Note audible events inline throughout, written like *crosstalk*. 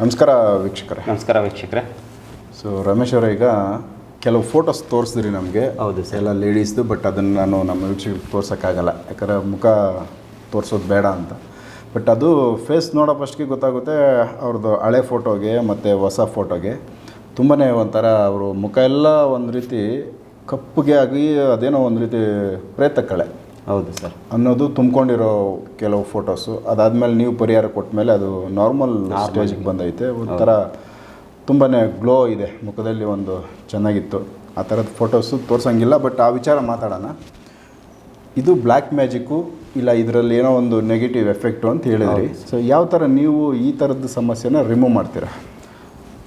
ನಮಸ್ಕಾರ ವೀಕ್ಷಕರೇ. ನಮಸ್ಕಾರ ವೀಕ್ಷಕರೇ. ಸೊ ರಮೇಶ್ ಅವರ ಈಗ ಕೆಲವು ಫೋಟೋಸ್ ತೋರಿಸಿದ್ರಿ ನಮಗೆ. ಹೌದು ಸರ್. ಎಲ್ಲ ಲೇಡೀಸ್ದು ಬಟ್ ಅದನ್ನು ನಾನು ನಮ್ಮ ವೀಕ್ಷಕರಿಗೆ ತೋರ್ಸೋಕ್ಕಾಗಲ್ಲ. ಯಾಕಂದರೆ ಮುಖ ತೋರಿಸೋದು ಬೇಡ ಅಂತ. ಬಟ್ ಅದು ಫೇಸ್ ನೋಡೋ ಫಸ್ಟ್ಗೆ ಗೊತ್ತಾಗುತ್ತೆ ಅವ್ರದ್ದು ಹಳೆ ಫೋಟೋಗೆ ಮತ್ತು ಹೊಸ ಫೋಟೋಗೆ ತುಂಬಾ ಒಂಥರ ಅವರು ಮುಖ ಎಲ್ಲ ಒಂದು ರೀತಿ ಕಪ್ಪಗೆ ಆಗಿ ಅದೇನೋ ಒಂದು ರೀತಿ ಪ್ರೇತ ಕಳೆ ಹೌದು ಸರ್. ಅನ್ನೋದು ತುಂಬ್ಕೊಂಡಿರೋ ಕೆಲವು ಫೋಟೋಸು. ಅದಾದಮೇಲೆ ನೀವು ಪರಿಹಾರ ಕೊಟ್ಟ ಮೇಲೆ ಅದು ನಾರ್ಮಲ್ ಸ್ಟೇಜಿಗೆ ಬಂದೈತೆ. ಒಂಥರ ತುಂಬಾ ಗ್ಲೋ ಇದೆ. ಮುಖದಲ್ಲಿ ಒಂದು ಚೆನ್ನಾಗಿತ್ತು. ಆ ಥರದ ಫೋಟೋಸು ತೋರ್ಸಂಗಿಲ್ಲ ಬಟ್ ಆ ವಿಚಾರ ಮಾತಾಡೋಣ. ಇದು ಬ್ಲ್ಯಾಕ್ ಮ್ಯಾಜಿಕ್ಕು ಇಲ್ಲ ಇದರಲ್ಲಿ ಏನೋ ಒಂದು ನೆಗೆಟಿವ್ ಎಫೆಕ್ಟು ಅಂತ ಹೇಳಿದ್ರಿ. ಸೊ ಯಾವ ಥರ ನೀವು ಈ ಥರದ ಸಮಸ್ಯೆನ ರಿಮೂವ್ ಮಾಡ್ತೀರಾ?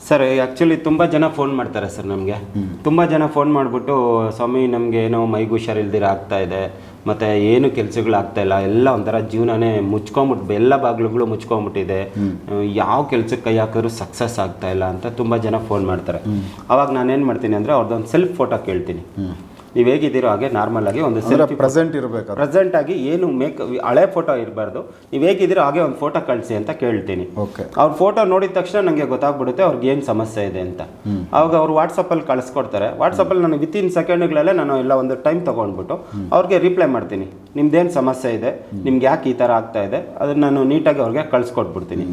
ಸರ್ ಆ್ಯಕ್ಚುಲಿ ತುಂಬ ಜನ ಫೋನ್ ಮಾಡ್ತಾರೆ ಸರ್ ನಮಗೆ. ತುಂಬ ಜನ ಫೋನ್ ಮಾಡಿಬಿಟ್ಟು ಸ್ವಾಮಿ ನಮಗೆ ಏನೋ ಮೈಗೆ ಹುಷಾರಿಲ್ದಿರ ಆಗ್ತಾ ಇದೆ. ಮತ್ತು ಏನು ಕೆಲಸಗಳು ಆಗ್ತಾ ಇಲ್ಲ. ಎಲ್ಲ ಒಂಥರ ಜೀವನನೇ ಮುಚ್ಕೊಂಬಿಟ್ಟು ಎಲ್ಲ ಬಾಗಿಲುಗಳು ಮುಚ್ಕೊಂಬಿಟ್ಟಿದೆ. ಯಾವ ಕೆಲ್ಸಕ್ಕೆ ಕೈ ಹಾಕಿದ್ರು ಸಕ್ಸಸ್ ಆಗ್ತಾ ಇಲ್ಲ. ಅಂತ ತುಂಬ ಜನ ಫೋನ್ ಮಾಡ್ತಾರೆ. ಅವಾಗ ನಾನೇನು ಮಾಡ್ತೀನಿ ಅಂದರೆ ಅವ್ರದ್ದೊಂದು ಸೆಲ್ಫ್ ಫೋಟೋ ಕೇಳ್ತೀನಿ. ನೀವು ಹೇಗಿದ್ದೀರೋ ಹಾಗೆ ನಾರ್ಮಲ್ ಆಗಿ ಒಂದು ಸೆಲ್ಫಿ ಪ್ರೆಸೆಂಟ್ ಇರಬೇಕು ಪ್ರೆಸೆಂಟ್ ಆಗಿ ಏನು ಮೇಕ್ ಹಳೆ ಫೋಟೋ ಇರಬಾರ್ದು. ನೀವು ಹೇಗಿದ್ದೀರೋ ಹಾಗೆ ಒಂದು ಫೋಟೋ ಕಳಿಸಿ ಅಂತ ಕೇಳ್ತೀನಿ. ಓಕೆ ಅವ್ರ ಫೋಟೋ ನೋಡಿದ ತಕ್ಷಣ ನನಗೆ ಗೊತ್ತಾಗ್ಬಿಡುತ್ತೆ ಅವ್ರಿಗೆ ಏನು ಸಮಸ್ಯೆ ಇದೆ ಅಂತ. ಅವಾಗ ಅವ್ರು ವಾಟ್ಸಪ್ಪಲ್ಲಿ ಕಳಿಸ್ಕೊಡ್ತಾರೆ. ವಾಟ್ಸಪ್ಪಲ್ಲಿ ನಾನು ವಿತಿನ್ ಸೆಕೆಂಡ್ಗಳಲ್ಲೇ ನಾನು ಎಲ್ಲ ಒಂದು ಟೈಮ್ ತೊಗೊಂಡ್ಬಿಟ್ಟು ಅವ್ರಿಗೆ ರಿಪ್ಲೈ ಮಾಡ್ತೀನಿ. ನಿಮ್ದೇನು ಸಮಸ್ಯೆ ಇದೆ? ನಿಮ್ಗೆ ಯಾಕೆ ಈ ಥರ ಆಗ್ತಾ ಇದೆ? ಅದನ್ನು ನಾನು ನೀಟಾಗಿ ಅವ್ರಿಗೆ ಕಳಿಸ್ಕೊಟ್ಬಿಡ್ತೀನಿ.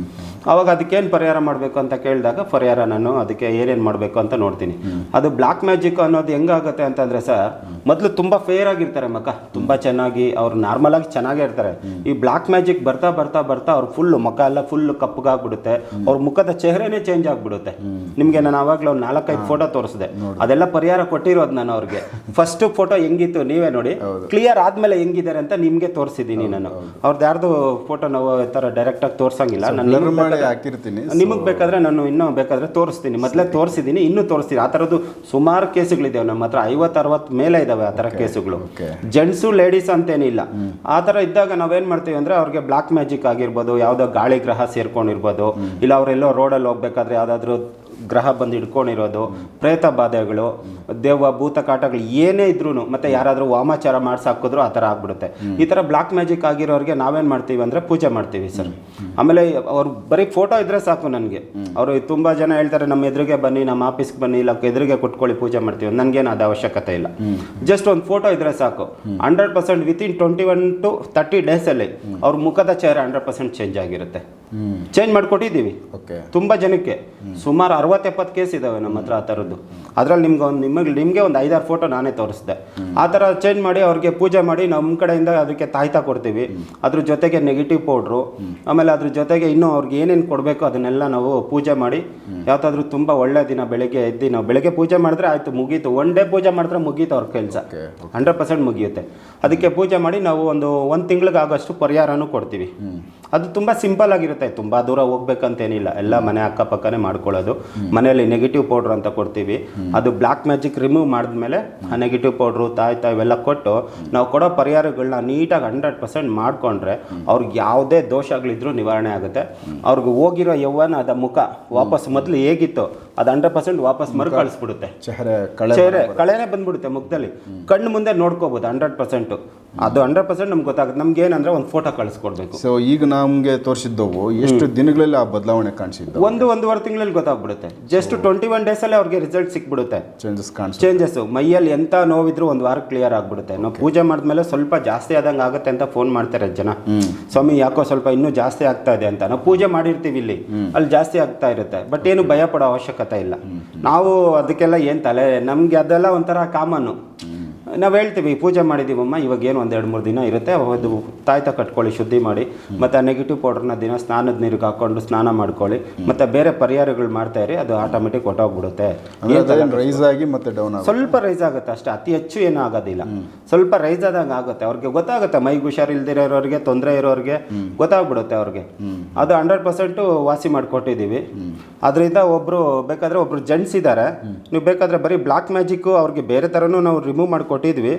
ಅವಾಗ ಅದಕ್ಕೇನು ಪರಿಹಾರ ಮಾಡಬೇಕು ಅಂತ ಕೇಳಿದಾಗ ಪರಿಹಾರ ನಾನು ಅದಕ್ಕೆ ಏನೇನು ಮಾಡಬೇಕು ಅಂತ ನೋಡ್ತೀನಿ. ಅದು ಬ್ಲ್ಯಾಕ್ ಮ್ಯಾಜಿಕ್ ಅನ್ನೋದು ಹೆಂಗಾಗುತ್ತೆ ಅಂತಂದರೆ ಸರ್ ಮೊದಲು ತುಂಬ ಫೇರ್ ಆಗಿರ್ತಾರೆ ಮಕ್ಕ. ತುಂಬ ಚೆನ್ನಾಗಿ ಅವ್ರು ನಾರ್ಮಲ್ ಆಗಿ ಚೆನ್ನಾಗೇ ಇರ್ತಾರೆ. ಈ ಬ್ಲ್ಯಾಕ್ ಮ್ಯಾಜಿಕ್ ಬರ್ತಾ ಬರ್ತಾ ಬರ್ತಾ ಅವ್ರು ಫುಲ್ ಮುಖ ಎಲ್ಲ ಫುಲ್ ಕಪ್ಪಗಾಗ್ಬಿಡುತ್ತೆ. ಅವ್ರ ಮುಖದ ಚೆಹರೆನೇ ಚೇಂಜ್ ಆಗಿಬಿಡುತ್ತೆ. ನಿಮಗೆ ನಾನು ಆವಾಗಲೇ ಒಂದು ನಾಲ್ಕೈದು ಫೋಟೋ ತೋರಿಸಿದೆ. ಅದೆಲ್ಲ ಪರಿಹಾರ ಕೊಟ್ಟಿರೋದು ನಾನು ಅವ್ರಿಗೆ. *laughs* ಫಸ್ಟ್ ಫೋಟೋ ಹೆಂಗಿತ್ತು ನೀವೇ ನೋಡಿ. ಕ್ಲಿಯರ್ ಆದ್ಮೇಲೆ ಹೆಂಗಿದ್ದಾರೆ ಅಂತ ನಿಮ್ಗೆ ತೋರಿಸಿದ್ದೀನಿ ನಾನು. ಅವ್ರದ್ದು ಯಾರ್ದು ಫೋಟೋ ನಾವು ತರ ಥರ ಡೈರೆಕ್ಟಾಗಿ ತೋರ್ಸಂಗಿಲ್ಲ. ನಾನು ಮಾಡಿ ಹಾಕಿರ್ತೀನಿ. ನಿಮಗೆ ಬೇಕಾದ್ರೆ ನಾನು ಇನ್ನೂ ಬೇಕಾದ್ರೆ ತೋರಿಸ್ತೀನಿ. ಮೊದಲೇ ತೋರಿಸಿದ್ದೀನಿ ಇನ್ನೂ ತೋರಿಸ್ತೀನಿ. ಆ ಥರದ್ದು ಸುಮಾರು ಕೇಸುಗಳಿದ್ದಾವೆ ನಮ್ಮ ಹತ್ರ. ಐವತ್ತು ಅರವತ್ತು ಮೇಲೆ ಇದಾವೆ ಆ ತರ ಕೇಸುಗಳು. ಜೆಂಟ್ಸು ಲೇಡೀಸ್ ಅಂತೇನಿಲ್ಲ. ಆ ಥರ ಇದ್ದಾಗ ನಾವೇನು ಮಾಡ್ತೀವಿ ಅಂದ್ರೆ ಅವ್ರಿಗೆ ಬ್ಲಾಕ್ ಮ್ಯಾಜಿಕ್ ಆಗಿರ್ಬೋದು ಯಾವುದೋ ಗಾಳಿ ಗ್ರಹ ಸೇರ್ಕೊಂಡಿರ್ಬೋದು ಇಲ್ಲ ಅವರೆಲ್ಲೋ ರೋಡಲ್ಲಿ ಹೋಗ್ಬೇಕಾದ್ರೆ ಯಾವುದಾದ್ರೂ ಗ್ರಹ ಬಂದು ಹಿಡ್ಕೊಂಡಿರೋದು ಪ್ರೇತ ಬಾಧೆಗಳು ದೆವ್ವ ಭೂತ ಕಾಟಗಳು ಏನೇ ಇದ್ರೂ ಮತ್ತೆ ಯಾರಾದರೂ ವಾಮಾಚಾರ ಮಾಡಿಸಾಕಿದ್ರು ಆ ಥರ ಆಗ್ಬಿಡುತ್ತೆ. ಈ ಥರ ಬ್ಲಾಕ್ ಮ್ಯಾಜಿಕ್ ಆಗಿರೋರಿಗೆ ನಾವೇನು ಮಾಡ್ತೀವಿ ಅಂದರೆ ಪೂಜೆ ಮಾಡ್ತೀವಿ ಸರ್. ಆಮೇಲೆ ಅವ್ರು ಬರೀ ಫೋಟೋ ಇದ್ರೆ ಸಾಕು ನನಗೆ. ಅವರು ತುಂಬ ಜನ ಹೇಳ್ತಾರೆ ನಮ್ಮ ಎದುರಿಗೆ ಬನ್ನಿ ನಮ್ಮ ಆಫೀಸ್ಗೆ ಬನ್ನಿ ಇಲ್ಲ ಎದುರಿಗೆ ಕುಟ್ಕೊಳ್ಳಿ ಪೂಜೆ ಮಾಡ್ತೀವಿ. ನನಗೇನು ಅದು ಅವಶ್ಯಕತೆ ಇಲ್ಲ. ಜಸ್ಟ್ ಒಂದು ಫೋಟೋ ಇದ್ರೆ ಸಾಕು. Hundred percent within twenty one to thirty ಡೇಸಲ್ಲಿ ಅವ್ರ ಮುಖದ ಚೇಹರೆ ಹಂಡ್ರೆಡ್ ಪರ್ಸೆಂಟ್ ಚೇಂಜ್ ಆಗಿರುತ್ತೆ. ಚೇಂಜ್ ಮಾಡಿಕೊಟ್ಟಿದ್ದೀವಿ. ತುಂಬಾ ಜನಕ್ಕೆ. ಸುಮಾರು ಅರವತ್ತೆಪ್ಪತ್ತು ಕೇಸ್ ಇದ್ದಾವೆ ನಮ್ಮ ಹತ್ರ ಆ ಥರದ್ದು. ಅದ್ರಲ್ಲಿ ನಿಮ್ಗೆ ಒಂದು ನಿಮಗೆ ನಿಮಗೆ ಒಂದು ಐದಾರು ಫೋಟೋ ನಾನೇ ತೋರಿಸಿದೆ. ಆ ಥರ ಚೇಂಜ್ ಮಾಡಿ ಅವ್ರಿಗೆ ಪೂಜೆ ಮಾಡಿ ನಮ್ಮ ಕಡೆಯಿಂದ ಅದಕ್ಕೆ ತಾಯ್ತಾ ಕೊಡ್ತೀವಿ. ಅದ್ರ ಜೊತೆಗೆ ನೆಗೆಟಿವ್ ಪೌಡ್ರು ಆಮೇಲೆ ಅದ್ರ ಜೊತೆಗೆ ಇನ್ನೂ ಅವ್ರಿಗೆ ಏನೇನು ಕೊಡಬೇಕು ಅದನ್ನೆಲ್ಲ ನಾವು ಪೂಜೆ ಮಾಡಿ ಯಾವತ್ತಾದ್ರೂ ತುಂಬ ಒಳ್ಳೆ ದಿನ ಬೆಳಗ್ಗೆ ಎದ್ದು ನಾವು ಬೆಳಗ್ಗೆ ಪೂಜೆ ಮಾಡಿದ್ರೆ ಆಯಿತು ಮುಗೀತು. ಒನ್ ಡೇ ಪೂಜೆ ಮಾಡಿದ್ರೆ ಮುಗೀತು ಅವ್ರ ಕೆಲಸ. ಹಂಡ್ರೆಡ್ ಪರ್ಸೆಂಟ್ ಮುಗಿಯುತ್ತೆ. ಅದಕ್ಕೆ ಪೂಜೆ ಮಾಡಿ ನಾವು ಒಂದು ಒಂದು ತಿಂಗಳಿಗೆ ಆಗೋಷ್ಟು ಪರಿಹಾರನೂ ಕೊಡ್ತೀವಿ. ಅದು ತುಂಬ ಸಿಂಪಲ್ ಆಗಿರುತ್ತೆ. ತುಂಬ ದೂರ ಹೋಗ್ಬೇಕಂತೇನಿಲ್ಲ. ಎಲ್ಲ ಮನೆ ಅಕ್ಕಪಕ್ಕನೇ ಮಾಡ್ಕೊಳ್ಳೋದು. ಮನೆಯಲ್ಲಿ ನೆಗೆಟಿವ್ ಪೌಡ್ರ್ ಅಂತ ಕೊಡ್ತೀವಿ. ಅದು ಬ್ಲ್ಯಾಕ್ ಮ್ಯಾಜಿಕ್ ರಿಮೂವ್ ಮಾಡಿದ್ಮೇಲೆ ಆ ನೆಗೆಟಿವ್ ಪೌಡ್ರು ತಾಯ್ತಾ ಇವೆಲ್ಲ ಕೊಟ್ಟು ನಾವು ಕೊಡೋ ಪರಿಹಾರಗಳನ್ನ ನೀಟಾಗಿ ಹಂಡ್ರೆಡ್ ಪರ್ಸೆಂಟ್ ಮಾಡಿಕೊಂಡ್ರೆ ಅವ್ರಿಗೆ ಯಾವುದೇ ದೋಷಗಳಿದ್ರೂ ನಿವಾರಣೆ ಆಗುತ್ತೆ. ಅವ್ರಿಗೆ ಹೋಗಿರೋ ಯೌವನ ಅದ ಮುಖ ವಾಪಸ್ ಮೊದಲು ಹೇಗಿತ್ತು ಅದು ಹಂಡ್ರೆಡ್ ಪರ್ಸೆಂಟ್ ವಾಪಸ್ ಮರುಕಳಿಸ್ಬಿಡುತ್ತೆ. ಚೆಹರೆ ಕಳೆ ಚೇರೆ ಕಳೆನೇ ಬಂದ್ಬಿಡುತ್ತೆ ಮುಖದಲ್ಲಿ. ಕಣ್ಣು ಮುಂದೆ ನೋಡ್ಕೋಬೋದು ಹಂಡ್ರೆಡ್ ಪರ್ಸೆಂಟು. ಅದು ಹಂಡ್ರೆಡ್ ಪರ್ಸೆಂಟ್ ನಮ್ಗೆ ಗೊತ್ತಾಗುತ್ತೆ. ನಮ್ಗೆ ಏನಂದ್ರೆ ಒಂದು ಫೋಟೋ ಕಳಿಸ್ಕೊಡ್ಬೇಕು. ಸೊ ಈಗ ನಮಗೆ ತೋರಿಸಿದ್ದವು ಎಷ್ಟು ದಿನಗಳಲ್ಲಿ ಆ ಬದಲಾವಣೆ ಕಾಣಿಸಿದ್ದು? ಒಂದು ಒಂದೂವರೆ ತಿಂಗಳಲ್ಲಿ ಗೊತ್ತಾಗ್ಬಿಡುತ್ತೆ. ಜಸ್ಟ್ ಟ್ವೆಂಟಿ ಒನ್ ಡೇಸಲ್ಲಿ ಅವ್ರಿಗೆ ರಿಸಲ್ಟ್ ಸಿಕ್ಬಿಡುತ್ತೆ. ಚೇಂಜಸ್ ಕಾಣಿಸ್ ಚೇಂಜಸ್ ಮೈಯಲ್ಲಿ ಎಂಥ ನೋವಿದ್ರು ಒಂದು ವಾರ ಕ್ಲಿಯರ್ ಆಗ್ಬಿಡುತ್ತೆ. ನಾವು ಪೂಜೆ ಮಾಡಿದ್ಮೇಲೆ ಸ್ವಲ್ಪ ಜಾಸ್ತಿ ಆದಂಗೆ ಆಗುತ್ತೆ ಅಂತ ಫೋನ್ ಮಾಡ್ತಾರೆ ಜನ. ಸ್ವಾಮಿ ಯಾಕೋ ಸ್ವಲ್ಪ ಇನ್ನೂ ಜಾಸ್ತಿ ಆಗ್ತಾ ಇದೆ ಅಂತ. ನಾವು ಪೂಜೆ ಮಾಡಿರ್ತೀವಿ ಇಲ್ಲಿ. ಅಲ್ಲಿ ಜಾಸ್ತಿ ಆಗ್ತಾ ಇರುತ್ತೆ. ಬಟ್ ಏನು ಭಯ ಪಡೋ ಅವಶ್ಯಕತೆ ಇಲ್ಲ. ನಾವು ಅದಕ್ಕೆಲ್ಲ ಏನು ತಲೆ ನಮಗೆ ಅದೆಲ್ಲ ಒಂಥರ ಕಾಮನ್ನು ನಾವು ಹೇಳ್ತೀವಿ ಪೂಜೆ ಮಾಡಿದ್ದೀವಮ್ಮ ಇವಾಗ ಏನು ಒಂದು ಎರಡು ಮೂರು ದಿನ ಇರುತ್ತೆ ಅದು ತಾಯ್ತ ಕಟ್ಕೊಳ್ಳಿ ಶುದ್ಧಿ ಮಾಡಿ ಮತ್ತು ಆ ನೆಗೆಟಿವ್ ಪೌಡ್ರನ್ನ ದಿನ ಸ್ನಾನದ ನೀರಿಗೆ ಹಾಕ್ಕೊಂಡು ಸ್ನಾನ ಮಾಡ್ಕೊಳ್ಳಿ ಮತ್ತು ಬೇರೆ ಪರಿಹಾರಗಳು ಮಾಡ್ತಾ ಇರಿ ಅದು ಆಟೋಮೆಟಿಕ್ ಹೊಟ್ಟೋಗ್ಬಿಡುತ್ತೆ ರೈಸ್ ಆಗಿ ಮತ್ತೆ ಡೌನ್ ಸ್ವಲ್ಪ ರೈಸ್ ಆಗುತ್ತೆ ಅಷ್ಟೇ ಅತಿ ಹೆಚ್ಚು ಏನೂ ಆಗೋದಿಲ್ಲ. ಸ್ವಲ್ಪ ರೈಸ್ ಆದಾಗ ಆಗುತ್ತೆ ಅವ್ರಿಗೆ ಗೊತ್ತಾಗುತ್ತೆ ಮೈಗೆ ಹುಷಾರಿಲ್ದಿರೋರಿಗೆ ತೊಂದರೆ ಇರೋರಿಗೆ ಗೊತ್ತಾಗ್ಬಿಡುತ್ತೆ ಅವ್ರಿಗೆ. ಅದು ಹಂಡ್ರೆಡ್ ಪರ್ಸೆಂಟು ವಾಸಿ ಮಾಡಿಕೊಟ್ಟಿದ್ದೀವಿ ಅದರಿಂದ ಒಬ್ಬರು ಬೇಕಾದರೆ ಒಬ್ರು ಜೆಂಟ್ಸ್ ಇದ್ದಾರೆ ನೀವು ಬೇಕಾದರೆ ಬರೀ ಬ್ಲಾಕ್ ಮ್ಯಾಜಿಕ್ಕು ಅವ್ರಿಗೆ ಬೇರೆ ಥರನೂ ನಾವು ರಿಮೂವ್ ಮಾಡಿಕೊಟ್ಟಿದ್ವಿ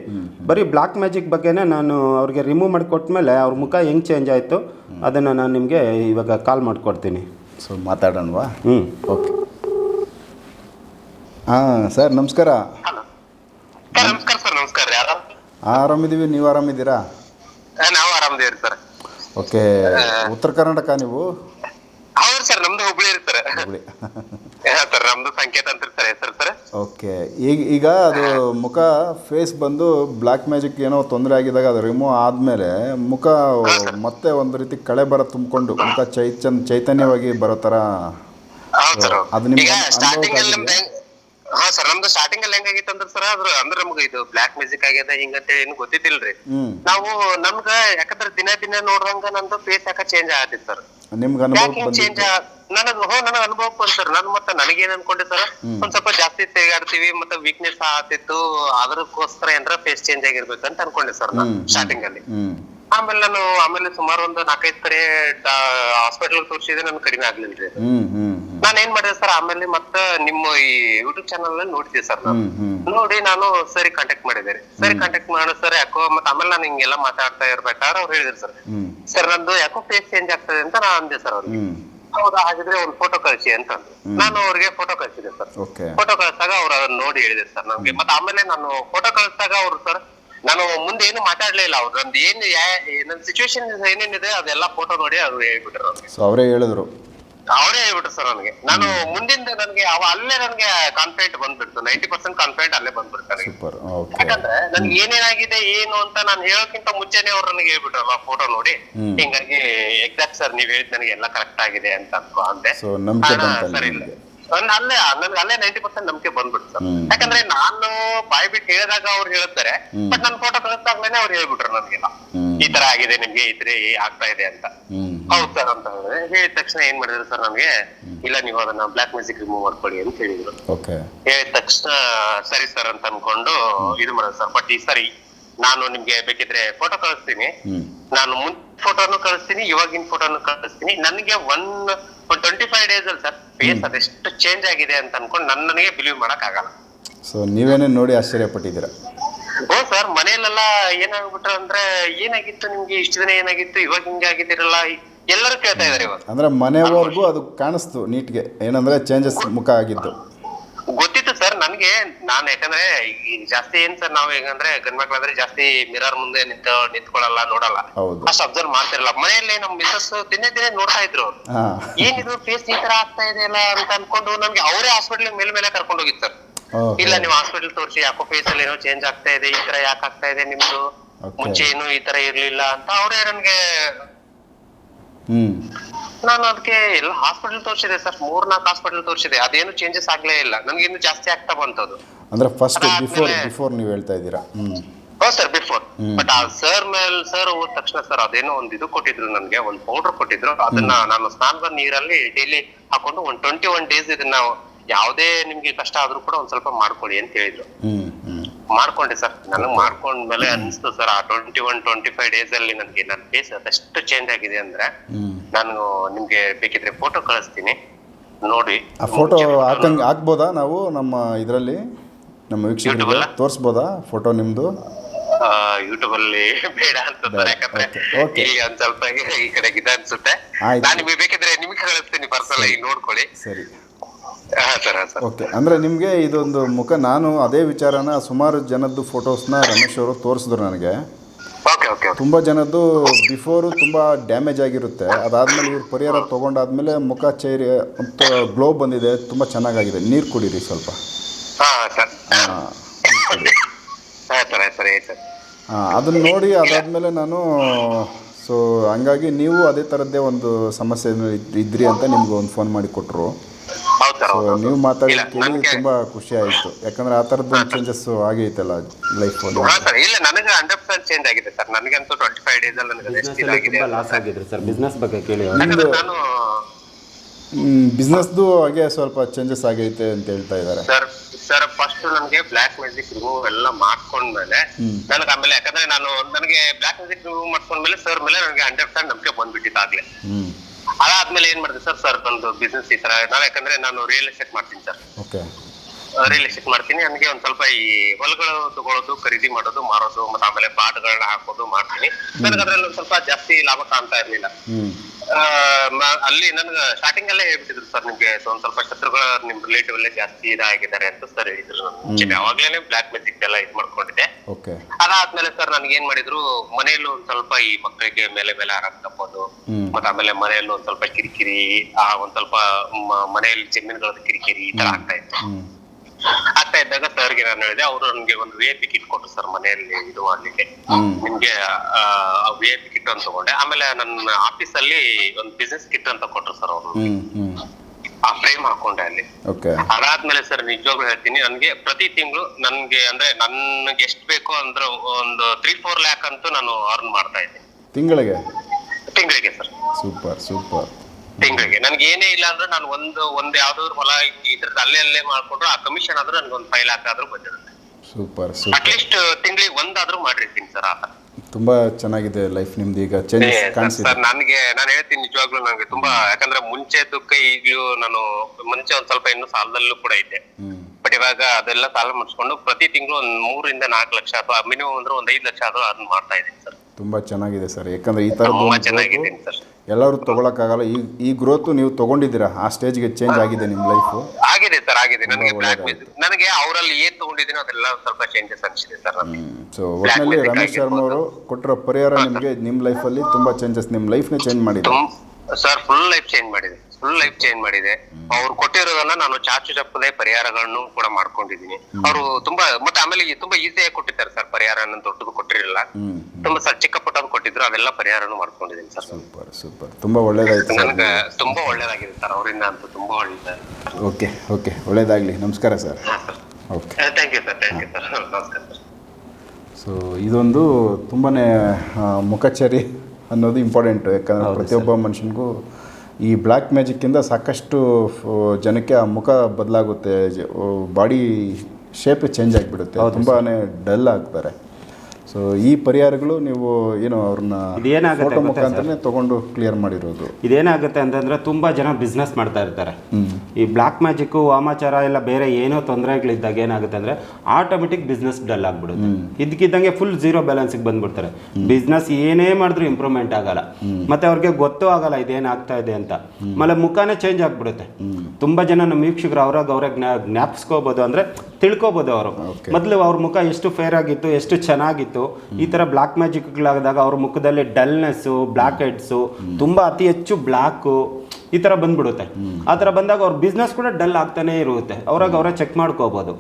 ಬರೀ ಬ್ಲ್ಯಾಕ್ ಮ್ಯಾಜಿಕ್ ಬಗ್ಗೆನೇ ನಾನು ಅವ್ರಿಗೆ ರಿಮೂವ್ ಮಾಡಿ ಕೊಟ್ಮೇಲೆ ಅವ್ರ ಮುಖ ಹೆಂಗೆ ಚೇಂಜ್ ಆಯಿತು ಅದನ್ನು ನಾನು ನಿಮಗೆ ಇವಾಗ ಕಾಲ್ ಮಾಡಿಕೊಡ್ತೀನಿ. ಸೊ ಮಾತಾಡೋಣವಾ? ಹ್ಞೂ ಓಕೆ ಹಾಂ ಸರ್ ನಮಸ್ಕಾರ. ಸರ್ ನಮಸ್ಕಾರ ಸರ್ ನಮಸ್ಕಾರ. ಯಾರು? ಆರಾಮಿದ್ದೀವಿ ನೀವು ಆರಾಮಿದ್ದೀರಾ? ನಾವು ಆರಾಮದೇವ್ರಿ ಸರ್. ಓಕೆ ಉತ್ತರ ಕರ್ನಾಟಕ ನೀವು? ಹೌದು ಸರ್ ಸರ್ ನಮ್ದು ಹುಬ್ಳಿ ಇರ್ತಾರೆ ಹುಬ್ಳಿ. *laughs* ಸರ್ ನಮ್ದು ಸಂಕೇತ ಅಂತ ಸರ್ ಹೆಸರು ಸರ್. ಓಕೆ. ಈಗ ಈಗ ಅದು ಮುಖ ಫೇಸ್ ಬಂದು ಬ್ಲ್ಯಾಕ್ ಮ್ಯಾಜಿಕ್ ಏನೋ ತೊಂದರೆ ಆಗಿದಾಗ ಅದು ರಿಮೂವ್ ಆದಮೇಲೆ ಮುಖ ಮತ್ತೆ ಒಂದು ರೀತಿ ಕಳೆ ಬರ ತುಂಬಿಕೊಂಡು ಮುಖ ಚೈತನ್ ಚೈತನ್ಯವಾಗಿ ಬರೋ ಥರ ಅದು ನಿಮ್ಗೆ ಅನುಭವ ಹಾ ಸರ್ ನಮ್ದು ಸ್ಟಾರ್ಟಿಂಗ್ ಅಲ್ಲಿ ಹೆಂಗಾಗಿತ್ತು ಅಂದ್ರೆ ಸರ್ ಅದ್ರ ಅಂದ್ರೆ ನಮ್ಗೆ ಇದು ಬ್ಲಾಕ್ ಮ್ಯೂಸಿಕ್ ಆಗ್ಯದ ಹಿಂಗಂತ ಏನು ಗೊತ್ತಿದ್ದಿಲ್ರಿ. ನಾವು ನಮ್ಗ ಯಾಕಂದ್ರೆ ದಿನ ದಿನ ನೋಡ್ದಂಗ ನಂದು ಫೇಸ್ ಯಾಕ ಚೇಂಜ್ ಆಗತ್ತಿತ್ತು ಸರ್ ನಿಮ್ಗೆ ಅನುಭವ ಯಾಕೆ ಚೇಂಜ್ ಬಂದಿತ್ತು ನನಗ್ ಹೋ ನನಗ್ ಅನುಭವ ಬಂತು ಸರ್ ನನ್ ಮತ್ತೆ ನನಗೇನ್ ಅನ್ಕೊಂಡೆ ಸರ್ ಒಂದ್ ಸ್ವಲ್ಪ ಜಾಸ್ತಿ ತಿರುಗಾಡ್ತೀವಿ ಮತ್ತೆ ವೀಕ್ನೆಸ್ ಆಗತ್ತಿತ್ತು ಅದಕ್ಕೋಸ್ಕರ ಏನಾರ ಫೇಸ್ ಚೇಂಜ್ ಆಗಿರ್ಬೇಕಂತ ಅನ್ಕೊಂಡೆ ಸರ್ ನಾನು ಹ್ಮ್. ಸ್ಟಾರ್ಟಿಂಗ್ ಅಲ್ಲಿ. ಆಮೇಲೆ ನಾನು ಆಮೇಲೆ ಸುಮಾರು ಒಂದು ನಾಲ್ಕೈದು ಕಡೆ ಹಾಸ್ಪಿಟಲ್ ತೋರಿಸಿದ್ರೆ ನನ್ ಕಡಿಮೆ ಆಗ್ಲಿಲ್ರಿ. ಹ್ಮ್. ನಾನು ಏನ್ ಮಾಡಿದೆ ಸರ್ ಆಮೇಲೆ ಮತ್ತೆ ನಿಮ್ಮ ಈ ಯೂಟ್ಯೂಬ್ ಚಾನಲ್ ನೋಡಿದ್ದೆ ಸರ್ ನಾನು. ನೋಡಿ ನಾನು ಸರಿ ಕಾಂಟ್ಯಾಕ್ಟ್ ಮಾಡಿದೆ ಸರಿ ಕಾಂಟ್ಯಾಕ್ಟ್ ಮಾಡೋ ಸರ್ ಯಾಕೋ ಮತ್ತೆ ಆಮೇಲೆ ನಾನು ಹಿಂಗೆಲ್ಲ ಮಾತಾಡ್ತಾ ಇರ್ಬೇಕಾದ್ರೆ ಅವ್ರು ಹೇಳಿದ್ರು ಸರ್ ಸರ್ ನಂದು ಯಾಕೋ ಫೇಸ್ ಚೇಂಜ್ ಆಗ್ತದೆ ಅಂತ ನಾನು ಅಂದೆ ಸರ್ ಅವ್ರಿಗೆ. ಹೌದಾ ಹಾಗಿದ್ರೆ ಒಂದು ಫೋಟೋ ಕಳಿಸಿ ಅಂತ. ನಾನು ಅವ್ರಿಗೆ ಫೋಟೋ ಕಳಿಸಿದೆ ಸರ್ ಫೋಟೋ ಕಳಿಸಿದಾಗ ಅವ್ರು ಅದನ್ನ ನೋಡಿ ಹೇಳಿದೆ ಸರ್ ನಮ್ಗೆ. ಮತ್ತೆ ಆಮೇಲೆ ನಾನು ಫೋಟೋ ಕಳಿಸಿದಾಗ ಅವ್ರು ಸರ್ ನಾನು ಮುಂದೆ ಏನು ಮಾತಾಡ್ಲಿಲ್ಲ ಅವ್ರು. ನಂದು ಏನು ನನ್ನ ಸಿಚುವೇಶನ್ ಏನೇನಿದೆ ಅದೆಲ್ಲ ಫೋಟೋ ನೋಡಿ ಅವ್ರು ಹೇಳ್ಬಿಟ್ರು ಅವರೇ ಹೇಳಿದ್ರು. ಅವರೇ ಹೇಳ್ಬಿಟ್ರು ಸರ್ ನನಗೆ ನಾನು ಮುಂದಿಂದ ನನಗೆ ಅವ ಅಲ್ಲೇ ನನಗೆ ಕಾನ್ಫಿಡೆಂಟ್ ಬಂದ್ಬಿಡ್ತು. ನೈಂಟಿ ಪರ್ಸೆಂಟ್ ಕಾನ್ಫಿಡೆಂಟ್ ಅಲ್ಲೇ ಬಂದ್ಬಿಡ್ತು ನನಗೆ. ಸೂಪರ್ ಓಕೆ ಯಾಕಂದ್ರೆ ನನ್ಗೆ ಏನೇನಾಗಿದೆ ಏನು ಅಂತ ನಾನು ಹೇಳೋಕ್ಕಿಂತ ಮುಂಚೆನೆ ಅವ್ರು ನನಗೆ ಹೇಳ್ಬಿಟ್ರಲ್ಲ ಫೋಟೋ ನೋಡಿ. ಹಿಂಗಾಗಿ ಎಕ್ಸಾಕ್ಟ್ ಸರ್ ನೀವ್ ಹೇಳಿದ್ ನನಗೆ ಎಲ್ಲ ಕರೆಕ್ಟ್ ಆಗಿದೆ ಅಂತ ಅಂದೆ. ಸೊ ನಂಬಿಕೆ ಹಾ, ಬಂತಲ್ಲ ಸರಿ ಇಲ್ಲ. ನಿಮಗೆ? ನನ್ ಅಲ್ಲೇ ನನ್ಗೆ ಅಲ್ಲೇ ನೈಂಟಿ ಪರ್ಸೆಂಟ್ ನಂಬಿಕೆ ಬಂದ್ಬಿಡ್ತು ಸರ್. ಯಾಕಂದ್ರೆ ನಾನು ಬಾಯ್ ಬಿಟ್ಟು ಹೇಳಿದಾಗ ಅವ್ರು ಹೇಳ್ತಾರೆ ಬಟ್ ನನ್ ಫೋಟೋ ಕಳಿಸ್ದಾಗ್ಲೇನೆ ಅವ್ರು ಹೇಳ್ಬಿಟ್ರು ನನ್ಗೆಲ್ಲ. ಈ ತರ ಆಗಿದೆ ನಿಮ್ಗೆ ಈ ತರ ಆಗ್ತಾ ಇದೆ ಅಂತ. ಹೌದ್ ಸರ್ ಅಂತ ಹೇಳಿದ್ರೆ ಹೇಳಿದ ತಕ್ಷಣ ಏನ್ ಮಾಡಿದ್ರು ಸರ್ ನಮ್ಗೆ ಇಲ್ಲ ನೀವು ಅದನ್ನ ಬ್ಲಾಕ್ ಮ್ಯೂಸಿಕ್ ರಿಮೂವ್ ಮಾಡ್ಕೊಳ್ಳಿ ಅಂತ ಹೇಳಿದ್ರು. ಹೇಳಿದ ತಕ್ಷಣ ಸರಿ ಸರ್ ಅಂತ ಅನ್ಕೊಂಡು ಇದು ಮಾಡೋದು ಸರ್. ಬಟ್ ಈ ಸರಿ ನಾನು ನಿಮ್ಗೆ ಬೇಕಿದ್ರೆ ಫೋಟೋ ಕಳಿಸ್ತೀನಿ. ನಾನು ಮುಂದ್ ಫೋಟೋನು ಕಳಿಸ್ತೀನಿ ಇವಾಗಿನ ಫೋಟೋನು ಕಳಿಸ್ತೀನಿ. ನನಗೆ ಒನ್ ಟ್ವೆಂಟಿ ಫೈವ್ ಡೇಸ್ ಅಲ್ಲಿ ಸರ್ ಫೇಸ್ ಅದೆಷ್ಟು ಚೇಂಜ್ ಆಗಿದೆ ಅಂತ ಅನ್ಕೊಂಡು ನನ್ನ ನನಗೆ ಬಿಲೀವ್ ಮಾಡಕ್ ಆಗಲ್ಲ ಸೊ ನೀವೇನೇ ನೋಡಿ ಆಶ್ಚರ್ಯಪಟ್ಟಿದ್ದೀರಾ? ಓ ಸರ್ ಮನೆಯಲ್ಲೆಲ್ಲ ಏನಾಗ್ಬಿಟ್ರು ಅಂದ್ರೆ ಏನಾಗಿತ್ತು ನಿಮ್ಗೆ? ಇಷ್ಟು ದಿನ ಏನಾಗಿತ್ತು? ಇವಾಗ ಹಿಂಗೆ ಆಗಿದ್ದೀರಲ್ಲ? ಎಲ್ಲರೂ ಕೇಳ್ತಾ ಇದಾರೆ ಇವಾಗ. ಅಂದ್ರೆ ಮನೆವರೆಗೂ ಅದು ಕಾಣಿಸ್ತು ನೀಟ್ಗೆ ಏನಂದ್ರೆ ಚೇಂಜಸ್ ಮುಖ ಆಗಿದ್ದು. ಗೊತ್ತಿತ್ತು ಸರ್ ನನ್ಗೆ ನಾನು ಯಾಕಂದ್ರೆ ಜಾಸ್ತಿ ಏನ್ ಸರ್ ನಾವ್ ಹೇಗಂದ್ರೆ ಗಂಡ್ಮಕ್ಳಾದ್ರೆ ಜಾಸ್ತಿ ಮಿರರ್ ಮುಂದೆ ನಿಂತ ನಿಂತ್ಕೊಳ್ಳಲ್ಲ ನೋಡಲ್ಲ. ಹೌದು. ಅಷ್ಟು ಅಬ್ಸರ್ವ್ ಮಾಡ್ತಿರಲ್ಲ. ಮನೆಯಲ್ಲಿ ನಮ್ ಮಿಸಸ್ ದಿನೇ ದಿನೇ ನೋಡ್ತಾ ಇದ್ರು ಅವ್ರು. ಹಾಂ. ಏನಿದು ಫೇಸ್ ಈ ತರ ಆಗ್ತಾ ಇದೆಯಲ್ಲ ಅಂತ ಅನ್ಕೊಂಡು ನಮ್ಗೆ ಅವರೇ ಹಾಸ್ಪಿಟಲ್ ಮೇಲ್ ಮೇಲೆ ಕರ್ಕೊಂಡು ಹೋಗಿತ್ತು ಸರ್ ಓಹ್ ಇಲ್ಲ ನೀವು ಹಾಸ್ಪಿಟಲ್ ತೋರಿಸಿ ಯಾಕೋ ಫೇಸ್ ಅಲ್ಲಿ ಏನೋ ಚೇಂಜ್ ಆಗ್ತಾ ಇದೆ ಈ ತರ ಯಾಕೆ ಆಗ್ತಾ ಇದೆ ನಿಮ್ದು? Okay. ಮುಂಚೆ ಏನು ಈ ತರ ಇರ್ಲಿಲ್ಲ ಅಂತ ಅವರೇ ನನ್ಗೆ ಹ್ಞೂ ನಾನು ಅದಕ್ಕೆ ಎಲ್ಲ ಹಾಸ್ಪಿಟಲ್ ತೋರಿಸಿದೆ ಸರ್ ಮೂರ್ ನಾಲ್ಕು ಹಾಸ್ಪಿಟಲ್ ತೋರಿಸಿದೆ. ಅದೇನು ಚೇಂಜಸ್ ಆಗ್ಲೇ ಇಲ್ಲ. ನನ್ಗೆ ಇನ್ನು ಜಾಸ್ತಿ ಆಗ್ತಾ ಬಂತದು. ಅಂದ್ರೆ ಫಸ್ಟ್ ಬಿಫೋರ್ ಬಿಫೋರ್ ನೀವು ಹೇಳ್ತಾ ಇದ್ದೀರಾ? ಹ್ಮ್. ಹೌದು ಸರ್ ಬಿಫೋರ್ ಬಟ್ ಆ ಸರ್ ಮೇಲ್ ಸರ್ ಹೋದ ತಕ್ಷಣ ಸರ್ ಅದೇನೋ ಒಂದ್ ಇದು ಕೊಟ್ಟಿದ್ರು ನನ್ಗೆ ಒಂದ್ ಪೌಡರ್ ಕೊಟ್ಟಿದ್ರು. ಅದನ್ನ ನಾನು ಸ್ನಾನದ ನೀರಲ್ಲಿ ಡೈಲಿ ಹಾಕೊಂಡು ಒಂದ್ ಟ್ವೆಂಟಿ ಒನ್ ಡೇಸ್ ಇದನ್ನ ಯಾವುದೇ ನಿಮ್ಗೆ ಕಷ್ಟ ಆದ್ರೂ ಕೂಡ ಒಂದ್ ಸ್ವಲ್ಪ ಮಾಡ್ಕೊಳ್ಳಿ ಅಂತ ಹೇಳಿದ್ರು. ಮಾಡ್ಕೊಂಡೆ ಸರ್. ನನಗೆ ಮಾಡ್ಕೊಂಡ್ಮೇಲೆ ಅನಿಸ್ತು ಸರ್ ಆ twenty one twenty five days ಅಲ್ಲಿ ನನಗೆ ನನ್ನ ಫೇಸ್ ಅದಷ್ಟು ಚೇಂಜ್ ಆಗಿದೆ ಅಂದ್ರೆ ನಾನು ನಿಮ್ಗೆ ಬೇಕಿದ್ರೆ ಫೋಟೋ ಕಳಿಸ್ತೀನಿ. ನೋಡಿ. ಆ ಫೋಟೋ ಹಾಕಂಗೆ ಹಾಕ್ಬೋದಾ ನಾವು? ನಮ್ಮ ಇದರಲ್ಲಿ ನಮ್ಮ ವೀಕ್ಷಕರಿಗೆ? ತೋರಿಸ್ಬೋದಾ ಫೋಟೋ ನಿಮ್ಮದು ಯೂಟ್ಯೂಬ್ ಅಲ್ಲಿ ಬೇಡ ಅನ್ಸುತ್ತೆ ಯಾಕಂದ್ರೆ. ಈಗ ಒಂದ್ ಸ್ವಲ್ಪ ಈ ಕಡೆ ಇದೆ ಅನ್ಸುತ್ತೆ. ನಾನು ನಿಮಗೆ ಬೇಕಿದ್ರೆ ನಿಮ್ಗೆ ಕಳಿಸ್ತೀನಿ ಪರ್ಸನಲ್ ಆಗಿ ನೋಡ್ಕೊಳ್ಳಿ. ಸರಿ. ಹಾ ಸರ್ ಹಾ ಸರ್. ಓಕೆ ಅಂದರೆ ನಿಮಗೆ ಇದೊಂದು ಮುಖ ನಾನು ಅದೇ ವಿಚಾರನ ಸುಮಾರು ಜನದ್ದು ಫೋಟೋಸ್ನ ರಮೇಶ್ ಅವರು ತೋರಿಸಿದ್ರು ನನಗೆ. ಓಕೆ ಓಕೆ ತುಂಬ ಜನದ್ದು ಬಿಫೋರು ತುಂಬ ಡ್ಯಾಮೇಜ್ ಆಗಿರುತ್ತೆ. ಅದಾದಮೇಲೆ ಇವ್ರು ಪರಿಹಾರ ತೊಗೊಂಡಾದ್ಮೇಲೆ ಮುಖ ಚೈರಿ ಅಂತ ಗ್ಲೋ ಬಂದಿದೆ ತುಂಬ ಚೆನ್ನಾಗಾಗಿದೆ. ನೀರು ಕುಡೀರಿ ಸ್ವಲ್ಪ. ಹಾ ಸರ್. ಹಾಂ ಹಾ ಸರ್ ಹಾ ಸರ್ ಸರ್ ಅದನ್ನು ನೋಡಿ ಅದಾದಮೇಲೆ ನಾನು ಸೊ ಹಂಗಾಗಿ ನೀವು ಅದೇ ಥರದ್ದೇ ಒಂದು ಸಮಸ್ಯೆ ಇದ್ರಿ ಅಂತ ನಿಮ್ಗೆ ಒಂದು ಫೋನ್ ಮಾಡಿ ಕೊಟ್ಟರು ಸೊ ನೀವು ಮಾತಾಡಿದ ಕೇಳಿ ನನ್ಗೆ- ಖುಷಿ ಆಯಿತು. ಯಾಕಂದ್ರೆ ಆ ಥರದ್ದು ಚೇಂಜಸ್ ಆಗೈತಲ್ಲ ಲೈಫ್ ಹಾ ಸರ್. ಇಲ್ಲ ನನಗೆ ಹಂಡ್ರೆಡ್ ಪರ್ಸೆಂಟ್ ಚೇಂಜ್ ಆಗಿದೆ ಸರ್. ನನಗಂತೂ ಟ್ವೆಂಟಿ ಫೈವ್ ಡೇಸ್ ಅಲ್ಲಿ ನನಗೆ ಇದಾಗಿದೆ ತುಂಬಾ ಲಾಸ್ ಆಗಿದ್ರಿ ಸರ್. ಬಿಸ್ನೆಸ್ ಬಗ್ಗೆ ಕೇಳಿ. ಯಾಕಂದ್ರೆ ನಾನು ಬಿಸ್ನೆಸ್ದು ಹಾಗೆ ಸ್ವಲ್ಪ ಚೇಂಜಸ್ ಆಗೈತೆ ಅಂತ ಹೇಳ್ತಾ ಇದ್ದಾರೆ. ಸರ್ ಸರ್ ಫಸ್ಟ್ ನನಗೆ ಬ್ಲಾಕ್ ಮ್ಯಾಜಿಕ್ ರಿಮೂವ್ ಎಲ್ಲ ಮಾಡ್ಕೊಂಡ್ಮೇಲೆ ನನಗೆ ಆಮೇಲೆ ಯಾಕಂದ್ರೆ ನಾನು ನನಗೆ ಬ್ಲಾಕ್ ಮ್ಯಾಜಿಕ್ ರಿಮೂವ್ ಮಾಡ್ಕೊಂಡ್ಮೇಲೆ ಸರ್ ಮೇಲೆ ನನಗೆ ಹಂಡ್ರೆಡ್ ಪರ್ಸೆಂಟ್ ನಂಬಿಕೆ ಬಂದ್ಬಿಟ್ಟಿತ್ತು ಆಗ್ಲೇ. ಅದಾದ್ಮೇಲೆ ಏನ್ ಮಾಡಿದೆ ಸರ್ ಸರ್ ಬಂದು ಬಿಸ್ನೆಸ್ ಈ ತರ ನಾನು ಯಾಕಂದ್ರೆ ನಾನು ರಿಯಲ್ ಎಸ್ಟೇಟ್ ಮಾಡ್ತೀನಿ ಸರ್ ಓಕೆ ರಿಯಲ್ ಎಸ್ಟೇಟ್ ಮಾಡ್ತೀನಿ. ನನಗೆ ಒಂದ್ ಸ್ವಲ್ಪ ಈ ಹೊಲಗಳು ತಗೊಳ್ಳೋದು ಖರೀದಿ ಮಾಡೋದು ಮಾರೋದು ಮತ್ತೆ ಆಮೇಲೆ ಪಾಟ್ಗಳನ್ನ ಹಾಕೋದು ಮಾಡ್ತೀನಿ. ನನಗೆ ಅದ್ರಲ್ಲಿ ಒಂದ್ ಸ್ವಲ್ಪ ಜಾಸ್ತಿ ಲಾಭ ಕಾಣ್ತಾ ಇರ್ಲಿಲ್ಲ. ಆ, ಮ- ಅಲ್ಲಿ ನನ್ಗೆ ಸ್ಟಾರ್ಟಿಂಗ್ ಅಲ್ಲೇ ಹೇಳ್ಬಿಟ್ಟಿದ್ರು ಸರ್ ನಿಮ್ಗೆ ಒಂದ್ ಸ್ವಲ್ಪ ಶತ್ರುಗಳ ನಿಮ್ ರಿಲೇಟಿವ್ ಅಲ್ಲೇ ಜಾಸ್ತಿ ಇದಾಗಿದ್ದಾರೆ ಅಂತ ಸರ್ ಹೇಳಿದ್ರು. ಯಾವಾಗ್ಲೇನೆ ಮುಂಚೆನೆ ಅವಾಗ್ಲೇನೆ ಬ್ಲಾಕ್ ಮೆಜಿಕ್ ಎಲ್ಲ ಇದ್ ಮಾಡ್ಕೊಂಡಿದ್ದೆ. ಓಕೆ. ಅದಾದ್ಮೇಲೆ ಸರ್ ನನ್ಗೆ ಏನ್ ಮಾಡಿದ್ರು ಮನೆಯಲ್ಲೂ ಒಂದ್ ಸ್ವಲ್ಪ ಈ ಮಕ್ಕಳಿಗೆ ಮೇಲೆ ಮೇಲೆ ಆರಾಮ್ ತಪ್ಪೋದು ಹ್ಮ್. ಮತ್ತೆ ಆಮೇಲೆ ಮನೆಯಲ್ಲೂ ಒಂದ್ ಸ್ವಲ್ಪ ಕಿರಿಕಿರಿ ಆ ಒಂದ್ ಸ್ವಲ್ಪ ಮ- ಮನೆಯಲ್ಲಿ ಜಮೀನುಗಳ ಕಿರಿಕಿರಿ ಈ ತರ ಆಗ್ತಾ ಇತ್ತು. ಆಗ್ತಾ ಇದ್ದಾಗ ಸರ್ಗೆ ನಾನು ಹೇಳಿದೆ ಅವರು ನನಗೆ ಒಂದು ವಿ ಐ ಪಿ ಕಿಟ್ ಕೊಟ್ಟರು ಸರ್ ಮನೆಯಲ್ಲಿ ಇದು ಮಾಡ್ಲಿಕ್ಕೆ. ನಿಮ್ಗೆ ವಿ ಐ ಪಿ ಕಿಟ್ ಅಂತ ತಗೊಂಡೆ. ಆಮೇಲೆ ನನ್ನ ಆಫೀಸ್ ಅಲ್ಲಿ ಒಂದು ಬಿಸ್ನೆಸ್ ಕಿಟ್ ಅಂತ ಕೊಟ್ರು ಸರ್ ಅವರು. ಆ ಫ್ರೇಮ್ ಹಾಕೊಂಡೆ ಅಲ್ಲಿ. ಅದಾದ್ಮೇಲೆ ಸರ್ ನಿಜವಾಗ್ಲೂ ಹೇಳ್ತೀನಿ ನನ್ಗೆ ಪ್ರತಿ ತಿಂಗಳು ನನ್ಗೆ ಅಂದ್ರೆ ನನ್ಗೆ ಎಷ್ಟು ಬೇಕು ಅಂದ್ರೆ ಒಂದು ತ್ರೀ ಫೋರ್ ಲ್ಯಾಕ್ ಅಂತೂ ನಾನು ಅರ್ನ್ ಮಾಡ್ತಾ ಇದ್ದೀನಿ ತಿಂಗಳಿಗೆ? ತಿಂಗಳಿಗೆ ಸರ್ ಸೂಪರ್ ಸೂಪರ್. ತಿಂಗಳಿಗೆ. ನನ್ಗೆ ಏನೇ ಇಲ್ಲ ಅಂದ್ರೆ ನಾನು ಒಂದು ಒಂದ್ ಯಾವ್ದಾದ್ರು ಹೊಲ ಇದ್ರದ್ದು ಅಲ್ಲೇ ಅಲ್ಲೇ ಮಾಡ್ಕೊಂಡ್ರು ಆ ಕಮಿಷನ್ ಆದ್ರೂ ನನ್ಗೆ ಒಂದು ಫೈಲ್ ಹಾಕಾದ್ರೂ ಬಂದಿರುತ್ತೆ. ಸೂಪರ್ ಸೂಪರ್ ಅಟ್ಲೀಸ್ಟ್ ತಿಂಗಳಿಗೆ ಒಂದಾದ್ರೂ ಮಾಡಿರ್ತೀನಿ ಸರ್ ಆತ ತುಂಬಾ ಚೆನ್ನಾಗಿದೆ ಲೈಫ್ ನಿಮ್ದು ಈಗ. ಚೇಂಜಸ್ ಕಾಣಿಸಿದೆ. ಸರ್ ನನಗೆ ನಾನು ಹೇಳ್ತೀನಿ ನಿಜವಾಗ್ಲೂ ನನಗೆ ತುಂಬಾ ಯಾಕಂದ್ರೆ ಮುಂಚೆ ದುಃಖ ಈಗಲೂ ನಾನು ಮುಂಚೆ ಒಂದ್ ಸ್ವಲ್ಪ ಇನ್ನು ಸಾಲದಲ್ಲೂ ಕೂಡ ಇದ್ದೆ. ಬಟ್ ಇವಾಗ ಅದೆಲ್ಲ ಸಾಲ ಮುಗಿಸ್ಕೊಂಡು ಪ್ರತಿ ತಿಂಗಳು ಒಂದ್ ಮೂರಿಂದ ನಾಲ್ಕು ಲಕ್ಷ ಅಥವಾ ಮಿನಿಮಮ್ ಅಂದ್ರೆ ಒಂದ್ ಐದು ಲಕ್ಷ ಆದ್ರೂ ಅರ್ನ್ ಮಾಡ್ತಾ ಇದ್ದೀನಿ ಸರ್. ತುಂಬ ಚೆನ್ನಾಗಿದೆ ಸರ್. ಯಾಕಂದರೆ ಈ ಸರ್. ಎಲ್ಲರೂ ತಗೊಳಕ್ಕಾಗಲ್ಲ. ಈ ಈ ಗ್ರೋತ್ ನೀವು ತಗೊಂಡಿದ್ದೀರಾ? ಆ ಸ್ಟೇಜ್ಗೆ ಚೇಂಜ್ ಆಗಿದೆ ನಿಮ್ಮ ಲೈಫು ಆಗಿದೆ ಸರ್ ಆಗಿದೆ. ನನಗೆ ಬ್ಲಾಕ್. ನನಗೆ ಅವರಲ್ಲಿ ಏನ್ ತಗೊಂಡಿದ್ದೀನೋ ಅದೆಲ್ಲ ಸ್ವಲ್ಪ ಚೇಂಜಸ್ ಅನಿಸಿದೆ ಸರ್ ಸೊ ಒಟ್ಟಿನಲ್ಲಿ ರಮೇಶ್ ಶರ್ಮಾ ಅವರು ಕೊಟ್ಟಿರೋ ಪರಿಹಾರ ನಿಮಗೆ ನಿಮ್ಮ ಲೈಫಲ್ಲಿ ತುಂಬ ಚೇಂಜಸ್ ನಿಮ್ಮ ಲೈಫ್ನೇ ಚೇಂಜ್ ಮಾಡಿದೆ. ಸರ್ ಫುಲ್ ಲೈಫ್ ಚೇಂಜ್ ಮಾಡಿದೆ. ಫುಲ್ ಲೈಫ್ ಚೇಂಜ್ ಮಾಡಿದೆ. ಅವ್ರು ಕೊಟ್ಟಿರೋದನ್ನ ನಾನು ಚಾಚು ಚಪ್ಪದೆ ಪರಿಹಾರಗಳನ್ನು ಕೂಡ ಮಾಡ್ಕೊಂಡಿದೀನಿ ಅವರು ತುಂಬಾ ಮತ್ತೆ ಆಮೇಲೆ ಈ ತುಂಬಾ ಈಸಿಯಾಗಿ ಕೊಟ್ಟಿದ್ದಾರೆ ಸರ್ ಪರಿಹಾರ ನನ್ನ ದೊಡ್ಡದು ಕೊಟ್ಟಿರಲಿಲ್ಲ. ತುಂಬಾ ಸರ್ ಚಿಕ್ಕ ಪುಟ್ಟದ್ದು ಕೊಟ್ಟಿದ್ರು ಅದೆಲ್ಲ ಪರಿಹಾರನು ಮಾಡ್ಕೊಂಡಿದ್ದೀನಿ ಸರ್. Super super. ತುಂಬಾ ಒಳ್ಳೇದಾಯ್ತು ನನಗೆ ತುಂಬಾ ಒಳ್ಳೇದಾಗಿದೆ ಸರ್ ಅವರಿಂದ ಅಂತ ತುಂಬಾ ಒಳ್ಳೇದಾಗಿದೆ ಓಕೆ ಓಕೆ. ಒಳ್ಳೇದಾಗ್ಲಿ. ನಮಸ್ಕಾರ sir. Sir. Okay. Thank you sir thank you sir ನಮಸ್ಕಾರ ಸರ್ ಸೊ ಇದೊಂದು ತುಂಬಾ ಮುಖಚರಿ ಅನ್ನೋದು ಇಂಪಾರ್ಟೆಂಟು ಯಾಕಂದರೆ ಪ್ರತಿಯೊಬ್ಬ ಮನುಷ್ಯನಿಗೂ ಈ ಬ್ಲ್ಯಾಕ್ ಮ್ಯಾಜಿಕ್ಕಿಂದ ಸಾಕಷ್ಟು ಫ- ಜನಕ್ಕೆ ಆ ಮುಖ ಬದಲಾಗುತ್ತೆ ಬಾಡಿ ಶೇಪ್ ಚೇಂಜ್ ಆಗಿಬಿಡುತ್ತೆ. ತುಂಬಾ ಡಲ್ ಆಗ್ತಾರೆ. ಸೊ ಈ ಪರಿಹಾರಗಳು ನೀವು ಏನು ಅವ್ರನ್ನ ಇದೇನಾಗುತ್ತೆ ಮುಖಾಂತರನೇ ತಗೊಂಡು ಕ್ಲಿಯರ್ ಮಾಡಿರೋದು. ಇದೇನಾಗುತ್ತೆ ಅಂತಂದ್ರೆ ತುಂಬಾ ಜನ ಬಿಸ್ನೆಸ್ ಮಾಡ್ತಾ ಇರ್ತಾರೆ. ಈ ಬ್ಲಾಕ್ ಮ್ಯಾಜಿಕ್ ವಾಮಾಚಾರ ಎಲ್ಲ ಬೇರೆ ಏನೋ ತೊಂದರೆಗಳಿದ್ದಾಗ ಏನಾಗುತ್ತೆ ಅಂದ್ರೆ ಆಟೋಮೆಟಿಕ್ ಬಿಸ್ನೆಸ್ ಡಲ್ ಆಗ್ಬಿಡುತ್ತೆ. ಇದಕ್ಕಿದ್ದಂಗೆ ಫುಲ್ ಜೀರೋ ಬ್ಯಾಲೆನ್ಸ್ಗೆ ಬಂದ್ಬಿಡ್ತಾರೆ. ಬಿಸ್ನೆಸ್ ಏನೇ ಮಾಡಿದ್ರು ಇಂಪ್ರೂವ್ಮೆಂಟ್ ಆಗಲ್ಲ. ಮತ್ತೆ ಅವ್ರಿಗೆ ಗೊತ್ತೂ ಆಗಲ್ಲ ಇದೇನಾಗ್ತಾ ಇದೆ ಅಂತ. ಆಮೇಲೆ ಮುಖಾನೇ ಚೇಂಜ್ ಆಗ್ಬಿಡುತ್ತೆ. ತುಂಬಾ ಜನ ನಮ್ಮ ವೀಕ್ಷಕರು ಅವ್ರಾಗ ಅವ್ರಾಗ ಜ್ಞಾಪಿಸ್ಕೋಬಹುದು ಅಂದ್ರೆ ತಿಳ್ಕೊಬೋದು ಅವರು. ಮೊದಲು ಅವ್ರ ಮುಖ ಎಷ್ಟು ಫೇರ್ ಆಗಿತ್ತು ಎಷ್ಟು ಚೆನ್ನಾಗಿತ್ತು ಈ ತರ ಬ್ಲಾಕ್ ಮ್ಯಾಜಿಕ್ಗಳಾದಾಗ ಅವ್ರ ಮುಖದಲ್ಲಿ ಡಲ್ನೆಸ್ಸು ಬ್ಲಾಕ್ ಹೆಡ್ಸು ತುಂಬಾ ಅತಿ ಹೆಚ್ಚು ಬ್ಲಾಕು ಈ ತರ ಬಂದ್ಬಿಡುತ್ತೆ. ಆ ತರ ಬಂದಾಗ ಅವ್ರ ಬಿಸ್ನೆಸ್ ಕೂಡ ಡಲ್ ಆಗ್ತಾನೆ ಇರುತ್ತೆ. ಅವ್ರಾಗ ಅವರ ಚೆಕ್ ಮಾಡ್ಕೋಬಹುದು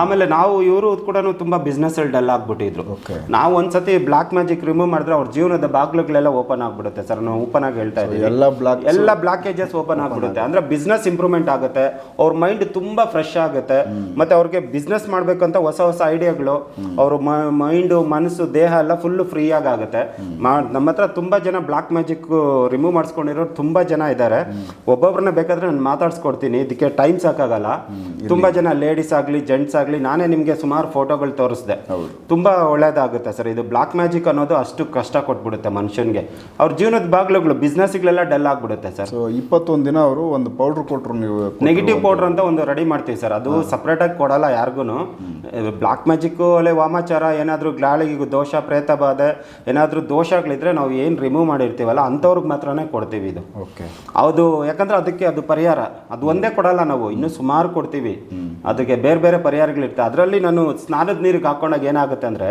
ಆಮೇಲೆ ನಾವು ಇವರು ಕೂಡ ತುಂಬಾ ಬಿಸ್ನೆಸ್ ಅಲ್ಲಿ ಡಲ್ ಆಗ್ಬಿಟ್ಟಿದ್ರು. ನಾವು ಒಂದ್ಸತಿ ಬ್ಲಾಕ್ ಮ್ಯಾಜಿಕ್ ರಿಮೂವ್ ಮಾಡಿದ್ರೆ ಅವ್ರ ಜೀವನದ ಬಾಗ್ಲುಗಳೆಲ್ಲ ಓಪನ್ ಆಗ್ಬಿಡುತ್ತೆ ಸರ್ ನಾವು ಓಪನ್ ಆಗಿ ಹೇಳ್ತಾ ಇದ್ದೀವಿ. ಎಲ್ಲ ಬ್ಲಾಕ್ ಎಲ್ಲ ಬ್ಲಾಕೇಜಸ್ ಓಪನ್ ಆಗ್ಬಿಡುತ್ತೆ. ಅಂದ್ರೆ ಬಿಸ್ನೆಸ್ ಇಂಪ್ರೂವ್ಮೆಂಟ್ ಆಗುತ್ತೆ. ಅವ್ರ ಮೈಂಡ್ ತುಂಬಾ ಫ್ರೆಶ್ ಆಗುತ್ತೆ. ಮತ್ತೆ ಅವ್ರಿಗೆ ಬಿಸ್ನೆಸ್ ಮಾಡ್ಬೇಕಂತ ಹೊಸ ಹೊಸ ಐಡಿಯಾಗಳು ಅವ್ರ ಮೈಂಡ್ ಮನಸ್ಸು ದೇಹ ಎಲ್ಲ ಫುಲ್ ಫ್ರೀ ಆಗುತ್ತೆ. ನಮ್ಮ ಹತ್ರ ತುಂಬಾ ಜನ ಬ್ಲಾಕ್ ಮ್ಯಾಜಿಕ್ ರಿಮೂವ್ ಮಾಡಿಸ್ಕೊಂಡಿರೋರು ತುಂಬಾ ಜನ ಇದ್ದಾರೆ. ಒಬ್ಬೊಬ್ರನ್ನ ಬೇಕಾದ್ರೆ ನಾನು ಮಾತಾಡ್ಸ್ಕೊಡ್ತೀನಿ. ಇದಕ್ಕೆ ಟೈಮ್ ಸಾಕಾಗಲ್ಲ. ತುಂಬಾ ಜನ ಲೇಡೀಸ್ ಆಗಲಿ ಜೆಂಟ್ಸ್ ಆಗಲಿ ನಾನೇ ನಿಮಗೆ ಸುಮಾರು ಫೋಟೋಗಳು ತೋರಿಸ್ದೆ. ತುಂಬಾ ಒಳ್ಳೇದಾಗುತ್ತೆ ಸರ್. ಇದು ಬ್ಲಾಕ್ ಮ್ಯಾಜಿಕ್ ಅನ್ನೋದು ಅಷ್ಟು ಕಷ್ಟ ಕೊಟ್ಬಿಡುತ್ತೆ ಮನುಷ್ಯನ್ಗೆ. ಅವ್ರ ಜೀವನದ ಬಾಗ್ಲುಗಳು ಬಿಸ್ನೆಸ್ಗಳೆಲ್ಲ ಡಲ್ ಆಗ್ಬಿಡುತ್ತೆ ಸರ್. ಸೊ ಇಪ್ಪತ್ತೊಂದು ದಿನ ಅವರು ಒಂದು ಪೌಡರ್ ಕೊಟ್ಟರು ನೀವು ನೆಗೆಟಿವ್ ಪೌಡರ್ ಅಂತ ಒಂದು ರೆಡಿ ಮಾಡ್ತೀವಿ ಸರ್. ಅದು ಸಪ್ರೇಟ್ ಆಗಿ ಕೊಡಲ್ಲ ಯಾರಿಗೂ ಬ್ಲಾಕ್ ಮ್ಯಾಜಿಕ್ ಅಲ್ಲೇ ವಾಮಾಚಾರ ಏನಾದರೂ ಗಾಳಿಗೆ ದೋಷ ಪ್ರೇತ ಬಾಧೆ ಏನಾದರೂ ದೋಷಗಳಿದ್ರೆ ನಾವು ಏನು ರಿಮೂವ್ ಮಾಡಿರ್ತೀವಲ್ಲ ಅಂಥವ್ರಿಗೆ ಮಾತ್ರನೇ ಕೊಡ್ತೀವಿ ಇದು. ಓಕೆ ಹೌದು ಯಾಕಂದ್ರೆ ಅದಕ್ಕೆ ಅದು ಪರಿಹಾರ. ಅದು ಒಂದೇ ಕೊಡಲ್ಲ ನಾವು ಇನ್ನೂ ಸುಮಾರು ಕೊಡ್ತೀವಿ. ಅದಕ್ಕೆ ಬೇರೆ ಬೇರೆ ಪರಿಹಾರಗಳಿರ್ತವೆ ಅದರಲ್ಲಿ ನಾನು ಸ್ನಾನದ ನೀರಿಗೆ ಹಾಕೊಂಡಾಗ ಏನಾಗುತ್ತೆ ಅಂದ್ರೆ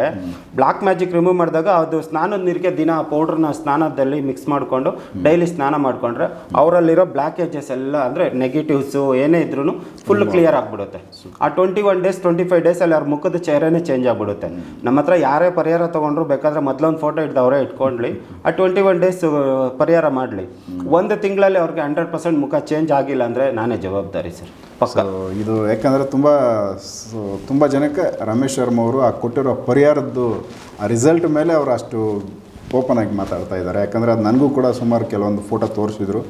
ಬ್ಲಾಕ್ ಮ್ಯಾಜಿಕ್ ರಿಮೂವ್ ಮಾಡಿದಾಗ ಅದು ಸ್ನಾನದ ನೀರಿಗೆ ದಿನ ಪೌಡ್ರನ್ನ ಸ್ನಾನದಲ್ಲಿ ಮಿಕ್ಸ್ ಮಾಡಿಕೊಂಡು ಡೈಲಿ ಸ್ನಾನ ಮಾಡ್ಕೊಂಡ್ರೆ ಅವರಲ್ಲಿರೋ ಬ್ಲಾಕೇಜಸ್ ಎಲ್ಲ ಅಂದ್ರೆ ನೆಗೆಟಿವ್ಸು ಏನೇ ಇದ್ರೂ ಫುಲ್ ಕ್ಲಿಯರ್ ಆಗ್ಬಿಡುತ್ತೆ. ಆ twenty one days twenty five days ಅಲ್ಲಿ ಅವ್ರ ಮುಖದ ಚೇಹರೆನೇ ಚೇಂಜ್ ಆಗ್ಬಿಡುತ್ತೆ. ನಮ್ಮ ಹತ್ರ ಯಾರೇ ಪರಿಹಾರ ತಗೊಂಡ್ರು ಬೇಕಾದ್ರೆ ಮೊದಲೊಂದು ಫೋಟೋ ಹಿಡ್ದು ಅವರೇ ಇಟ್ಕೊಂಡ್ಲಿ. ಆ ಟ್ವೆಂಟಿ ಒನ್ ಡೇಸ್ ಪರಿಹಾರ ಮಾಡಲಿ. ಒಂದು ತಿಂಗಳಲ್ಲಿ ಅವ್ರಿಗೆ ಹಂಡ್ರೆಡ್ ಪರ್ಸೆಂಟ್ ಮುಖ ಚೇಂಜ್ ಆಗಿಲ್ಲ ಅಂದರೆ ನಾನೇ ಜವಾಬ್ದಾರಿ ಸರ್. ಇದು ಯಾಕಂದರೆ ತುಂಬ ತುಂಬ ಜನಕ್ಕೆ ರಮೇಶ್ ಶರ್ಮ ಅವರು ಆ ಕೊಟ್ಟಿರೋ ಪರಿಹಾರದ್ದು, ಆ ರಿಸಲ್ಟ್ ಮೇಲೆ ಅವರು ಅಷ್ಟು ಓಪನ್ ಆಗಿ ಮಾತಾಡ್ತಾ ಇದ್ದಾರೆ. ಯಾಕಂದರೆ ಅದು ನನಗೂ ಕೂಡ ಸುಮಾರು ಕೆಲವೊಂದು ಫೋಟೋ ತೋರಿಸಿದ್ರು.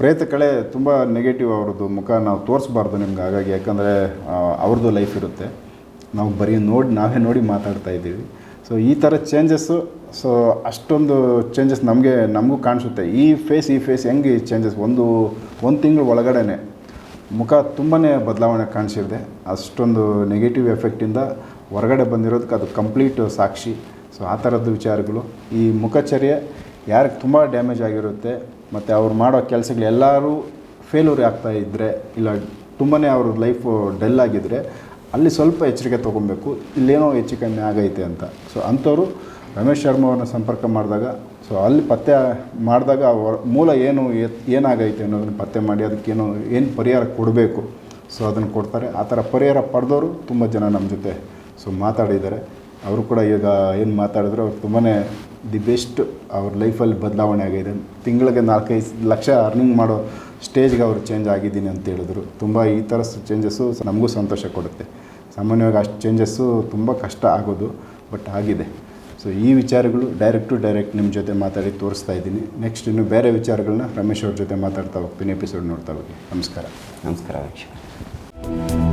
ಪ್ರೇತ ಕಳೆ ತುಂಬ ನೆಗೆಟಿವ್ ಅವ್ರದ್ದು ಮುಖ ನಾವು ತೋರಿಸ್ಬಾರ್ದು ನಿಮ್ಗೆ ಹಾಗಾಗಿ. ಯಾಕಂದರೆ ಅವ್ರದ್ದು ಲೈಫ್ ಇರುತ್ತೆ. ನಾವು ಬರೀ ನೋಡಿ, ನಾವೇ ನೋಡಿ ಮಾತಾಡ್ತಾ ಇದ್ದೀವಿ. ಸೊ ಈ ಥರ ಚೇಂಜಸ್ಸು ಸೊ ಅಷ್ಟೊಂದು ಚೇಂಜಸ್ ನಮಗೆ, ನಮಗೂ ಕಾಣಿಸುತ್ತೆ. ಈ ಫೇಸ್ ಈ ಫೇಸ್ ಹೆಂಗೆ ಈ ಚೇಂಜಸ್ ಒಂದು ಒಂದು ತಿಂಗಳು ಒಳಗಡೆ ಮುಖ ತುಂಬಾ ಬದಲಾವಣೆ ಕಾಣಿಸಿದೆ ಅಷ್ಟೊಂದು ನೆಗೆಟಿವ್ ಎಫೆಕ್ಟಿಂದ ಹೊರಗಡೆ ಬಂದಿರೋದಕ್ಕೆ ಅದು ಕಂಪ್ಲೀಟ್ ಸಾಕ್ಷಿ. ಸೊ ಆ ಥರದ್ದು ವಿಚಾರಗಳು. ಈ ಮುಖಚರ್ಯೆ ಯಾರಿಗೆ ತುಂಬ ಡ್ಯಾಮೇಜ್ ಆಗಿರುತ್ತೆ, ಮತ್ತು ಅವ್ರು ಮಾಡೋ ಕೆಲಸಗಳು ಎಲ್ಲರೂ ಫೇಲ್ಯೂರ್ ಆಗ್ತಾ ಇದ್ದರೆ ಇಲ್ಲ ತುಂಬಾ ಅವ್ರ ಲೈಫು ಡಲ್ ಆಗಿದ್ದರೆ ಅಲ್ಲಿ ಸ್ವಲ್ಪ ಎಚ್ಚರಿಕೆ ತೊಗೊಬೇಕು. ಇಲ್ಲೇನೋ ಹೆಚ್ಚು ಕಮ್ಮಿ ಆಗೈತೆ ಅಂತ. ಸೊ ಅಂಥವರು ರಮೇಶ್ ಶರ್ಮಾ ಅವ್ರನ್ನ ಸಂಪರ್ಕ ಮಾಡಿದಾಗ ಸೊ ಅಲ್ಲಿ ಪತ್ತೆ ಮಾಡಿದಾಗ ಮೂಲ ಏನು ಏನಾಗೈತೆ ಅನ್ನೋದನ್ನು ಪತ್ತೆ ಮಾಡಿ, ಅದಕ್ಕೇನು ಏನು ಪರಿಹಾರ ಕೊಡಬೇಕು. ಸೊ ಅದನ್ನು ಕೊಡ್ತಾರೆ. ಆ ಥರ ಪರಿಹಾರ ಪಡೆದವರು ತುಂಬ ಜನ ನಮ್ಮ ಜೊತೆ ಸೊ ಮಾತಾಡಿದ್ದಾರೆ. ಅವರು ಕೂಡ ಈಗ ಏನು ಮಾತಾಡಿದ್ರು, ಅವ್ರು ತುಂಬಾ ದಿ ಬೆಸ್ಟ್ ಅವ್ರ ಲೈಫಲ್ಲಿ ಬದಲಾವಣೆ ಆಗಿದೆ. ತಿಂಗಳಿಗೆ ನಾಲ್ಕೈದು ಲಕ್ಷ ಅರ್ನಿಂಗ್ ಮಾಡೋ ಸ್ಟೇಜ್ಗೆ ಅವರು ಚೇಂಜ್ ಆಗಿದ್ದೀನಿ ಅಂತ ಹೇಳಿದ್ರು. ತುಂಬ ಈ ಥರ ಚೇಂಜಸ್ಸು ನಮಗೂ ಸಂತೋಷ ಕೊಡುತ್ತೆ. ಸಾಮಾನ್ಯವಾಗಿ ಅಷ್ಟು ಚೇಂಜಸ್ಸು ತುಂಬ ಕಷ್ಟ ಆಗೋದು ಬಟ್ ಆಗಿದೆ. ಸೊ ಈ ವಿಚಾರಗಳು ಡೈರೆಕ್ಟ್ ಟು ಡೈರೆಕ್ಟ್ ನಿಮ್ಮ ಜೊತೆ ಮಾತಾಡಿ ತೋರಿಸ್ತಾ ಇದ್ದೀನಿ. ನೆಕ್ಸ್ಟ್ ಇನ್ನು ಬೇರೆ ವಿಚಾರಗಳನ್ನ ರಮೇಶ್ ಅವ್ರ ಜೊತೆ ಮಾತಾಡ್ತಾ ಹೋಗ್ತೀನಿ ಎಪಿಸೋಡ್ ನೋಡ್ತಾ ಹೋಗಿ. ನಮಸ್ಕಾರ. ನಮಸ್ಕಾರ ವೀಕ್ಷಕರೇ.